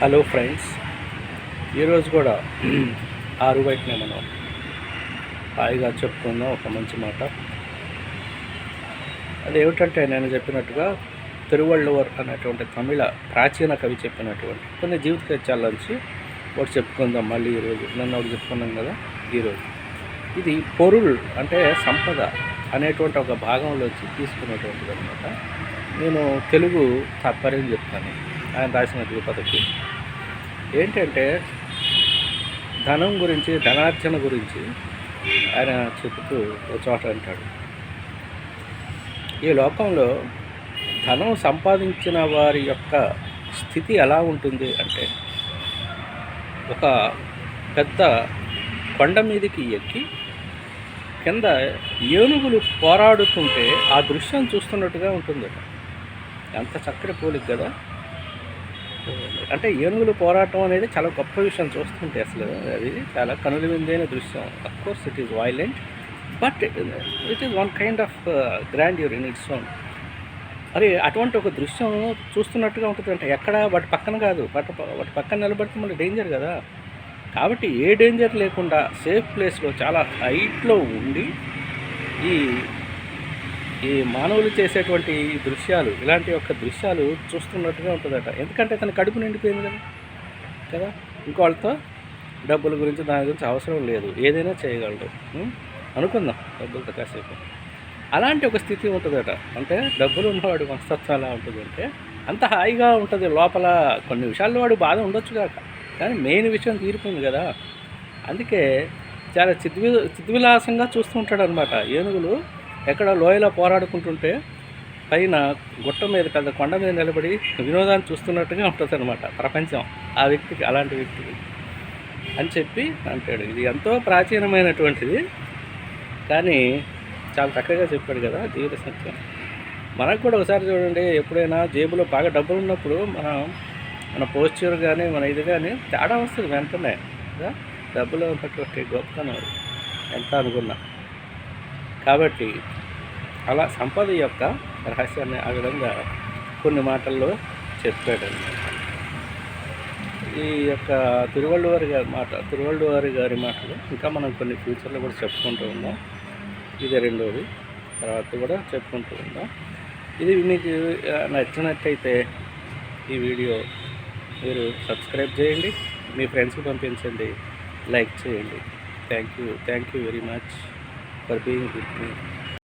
Hello friends ఈరోజు కూడా ఆరు బయటనే మనం హాయిగా చెప్పుకుందాం ఒక మంచి మాట. అదేమిటంటే నేను చెప్పినట్టుగా తిరువళ్ళువర్ అనేటువంటి తమిళ ప్రాచీన కవి చెప్పినటువంటి కొన్ని జీవిత కృత్యాల్లోంచి ఒకటి చెప్పుకుందాం మళ్ళీ ఈరోజు. నన్ను ఒకటి చెప్పుకున్నాం కదా ఈరోజు. ఇది పొరుల్ అంటే సంపద అనేటువంటి ఒక భాగంలోంచి తీసుకున్నటువంటిది అనమాట నేను తెలుగు తాత్పర్యం చెప్తాను. ఆయన రాసిన తిరుపతికి. ఏంటంటే ధనం గురించి ధనార్జన గురించి ఆయన చెబుతూ ఒక చోట అంటాడు. ఈ లోకంలో ధనం సంపాదించిన వారి యొక్క స్థితి ఎలా ఉంటుంది అంటే ఒక పెద్ద కొండ మీదకి ఎక్కి కింద ఏనుగులు పోరాడుతుంటే ఆ దృశ్యం చూస్తున్నట్టుగా ఉంటుందట. ఎంత చక్కటి పోలిక కదా! అంటే ఏనుగులు పోరాటం అనేది చాలా గొప్ప విషయం చూస్తుంటే అసలు. అది చాలా కనులు విందైన దృశ్యం course it is violent but it is one kind of grandeur in its own మరి అటువంటి ఒక దృశ్యం చూస్తున్నట్టుగా ఉంటుంది అంటే ఎక్కడ? వాటి పక్కన కాదు. వాటి వాటి పక్కన నిలబడితే మళ్ళీ డేంజర్ కదా? కాబట్టి ఏ డేంజర్ లేకుండా సేఫ్ ప్లేస్లో చాలా హైట్లో ఉండి ఈ ఈ మానవులు చేసేటువంటి ఈ దృశ్యాలు ఇలాంటి యొక్క దృశ్యాలు చూస్తున్నట్టుగా ఉంటుందట. ఎందుకంటే తన కడుపు నిండిపోయింది కదా? కదా? ఇంకోళ్ళతో డబ్బుల గురించి దాని గురించి అవసరం లేదు. ఏదైనా చేయగలడు అనుకుందాం డబ్బులతో కాసేపు. అలాంటి ఒక స్థితి ఉంటుందట. అంటే డబ్బులు ఉన్నవాడు మనస్తత్వం ఎలా ఉంటుంది అంటే అంత హాయిగా ఉంటుంది లోపల. కొన్ని విషయాల్లో వాడు బాధ ఉండొచ్చు కాక కానీ మెయిన్ విషయం తీరిపోయింది కదా? అందుకే చాలా చిద్వి చిద్విలాసంగా చూస్తూ ఉంటాడు అనమాట ఏనుగులు ఎక్కడ లోయలో పోరాడుకుంటుంటే పైన గుట్ట మీద పెద్ద కొండ మీద నిలబడి వినోదాన్ని చూస్తున్నట్టుగా ఉంటుంది అనమాట ప్రపంచం. ఆ వ్యక్తికి అలాంటి వ్యక్తికి అని చెప్పి అంటాడు. ఇది ఎంతో ప్రాచీనమైనటువంటిది. కానీ చాలా చక్కగా చెప్పాడు కదా జీవిత సత్యం. మనకు కూడా ఒకసారి చూడండి ఎప్పుడైనా జేబులో బాగా డబ్బులు ఉన్నప్పుడు మనం మన పోస్చర్ కానీ మన ఇది కానీ తేడా వస్తుంది వెంటనే. కదా? డబ్బులో ఉన్నటువంటి గొప్పతనం ఎంత అనుకున్నా. కాబట్టి అలా సంపద యొక్క రహస్యాన్ని ఆ విధంగా కొన్ని మాటల్లో చెప్పాడు ఈ యొక్క తిరువళ్ళవారి గారి మాట తిరువళ్ళువారి గారి మాటలు ఇంకా మనం కొన్ని ఫ్యూచర్లో కూడా చెప్పుకుంటూ ఉందాం. ఇది రెండోది. తర్వాత కూడా చెప్పుకుంటూ ఉందాం. ఇది మీకు నచ్చినట్టయితే ఈ వీడియో మీరు సబ్స్క్రైబ్ చేయండి. మీ ఫ్రెండ్స్కి పంపించండి. లైక్ చేయండి. Thank you. Thank you very much. पर बीइंग